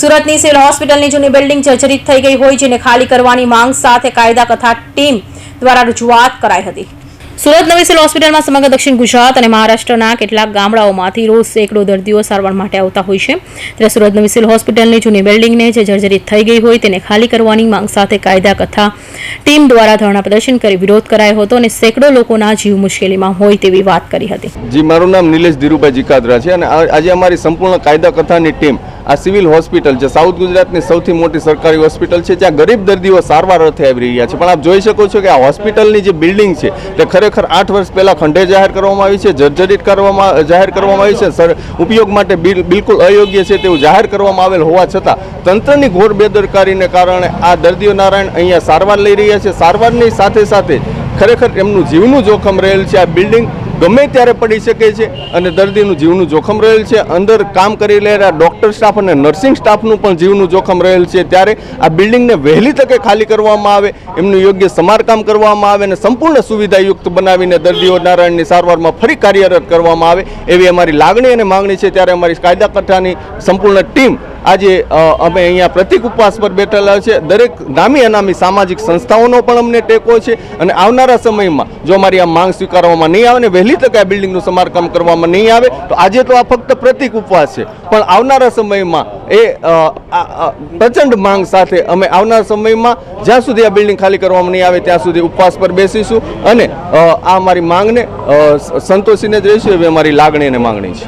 સુરતની સિવિલ હોસ્પિટલની જૂની બિલ્ડિંગ જર્જરિત થઈ ગઈ હોય, જેને ખાલી કરવાની માંગ સાથે કાયદા કથા ટીમ દ્વારા રજૂઆત કરાઈ હતી. સુરત નવી સિવિલ હોસ્પિટલમાં સમગ્ર દક્ષિણ ગુજરાત અને મહારાષ્ટ્રના કેટલાક ગામડાઓમાંથી રોજ સેંકડો દર્દીઓ સારવાર માટે આવતા હોય છે. ત્યારે સુરત નવી સિવિલ હોસ્પિટલની જૂની બિલ્ડિંગને જે જર્જરિત થઈ ગઈ હોય, તેને ખાલી કરવાની માંગ સાથે કાયદા કથા ટીમ દ્વારા ધરણા પ્રદર્શન કરી વિરોધ કરાયો હતો અને સેંકડો લોકોના જીવ મુશ્કેલીમાં હોય તેવી વાત કરી હતી. જી, મારું નામ નિલેશ ધીરુભાઈ જીકાદરા છે અને આજે અમારી સંપૂર્ણ કાયદા કથાની ટીમ આ સિવિલ હોસ્પિટલ છે. સાઉથ ગુજરાતની સૌથી મોટી સરકારી હોસ્પિટલ છે, જ્યાં ગરીબ દર્દીઓ સારવાર અર્થે આવી રહ્યા છે. પણ આપ જોઈ શકો છો કે આ હોસ્પિટલની જે બિલ્ડિંગ છે, તે ખરેખર આઠ વર્ષ પહેલાં ખંડે જાહેર કરવામાં આવી છે, જર્જરિત કરવામાં, જાહેર કરવામાં આવી છે. સર, ઉપયોગ માટે બિલ- બિલકુલ અયોગ્ય છે તેવું જાહેર કરવામાં આવેલ હોવા છતાં, તંત્રની ઘોર બેદરકારીને કારણે આ દર્દીઓ નારાયણ અહીંયા સારવાર લઈ રહ્યા છે. સારવારની સાથે સાથે ખરેખર એમનું જીવનું જોખમ રહેલ છે. આ બિલ્ડિંગ ગમે ત્યારે પડી શકે છે અને દર્દીનું જીવનું જોખમ રહેલ છે. અંદર કામ કરી રહેલા ડૉક્ટર સ્ટાફ અને નર્સિંગ સ્ટાફનું પણ જીવનું જોખમ રહેલ છે. ત્યારે આ બિલ્ડિંગને વહેલી તકે ખાલી કરવામાં આવે, એમનું યોગ્ય સમારકામ કરવામાં આવે અને સંપૂર્ણ સુવિધાયુક્ત બનાવીને દર્દીઓ નારાયણની સારવારમાં ફરી કાર્યરત કરવામાં આવે, એવી અમારી લાગણી અને માંગણી છે. ત્યારે અમારી કાયદા કઠાની સંપૂર્ણ ટીમ આજે અમે અહીંયા પ્રતિક ઉપવાસ પર બેઠેલા છે. દરેક નામી અનામી સામાજિક સંસ્થાઓનો પણ અમને ટેકો છે અને આવનારા સમયમાં જો અમારી આ માંગ સ્વીકારવામાં નહીં આવે ને વહેલી તકે આ બિલ્ડિંગનું સમારકામ કરવામાં નહીં આવે, તો આજે તો આ ફક્ત પ્રતિક ઉપવાસ છે. પણ આવનારા સમયમાં એ પ્રચંડ માંગ સાથે અમે આવનારા સમયમાં જ્યાં સુધી આ બિલ્ડિંગ ખાલી કરવામાં નહીં આવે ત્યાં સુધી ઉપવાસ પર બેસીશું અને આ અમારી માંગને સંતોષીને જ રહીશું એવી અમારી લાગણી અને માંગણી છે.